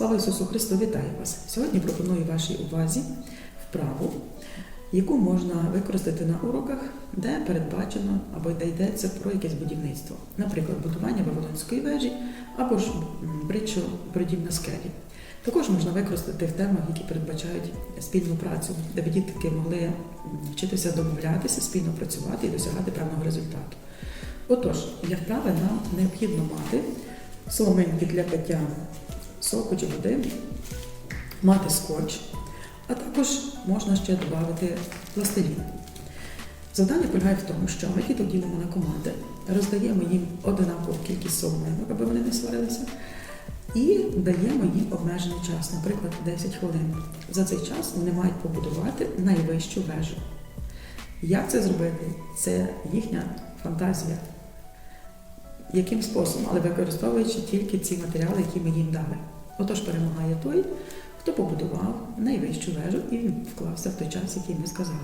Слава Ісусу Христу, вітаю вас! Сьогодні пропоную вашій увазі вправу, яку можна використати на уроках, де передбачено або де йдеться про якесь будівництво, наприклад, будування Вавилонської вежі або ж притчу бродів на скелі. Також можна використати в темах, які передбачають спільну працю, де дітки могли вчитися домовлятися, спільно працювати і досягати певного результату. Отож, для вправи нам необхідно мати соломинки для пиття соку чи води, мати скотч, а також можна ще додати пластилін. Завдання полягає в тому, що ми діток ділимо на команди, роздаємо їм одинакову кількість соломинок, аби вони не сварилися, і даємо їм обмежений час, наприклад, 10 хвилин. За цей час вони мають побудувати найвищу вежу. Як це зробити? Це їхня фантазія. Яким способом, але використовуючи тільки ці матеріали, які ми їм дали. Отож перемагає той, хто побудував найвищу вежу і він вклався в той час, який ми сказали.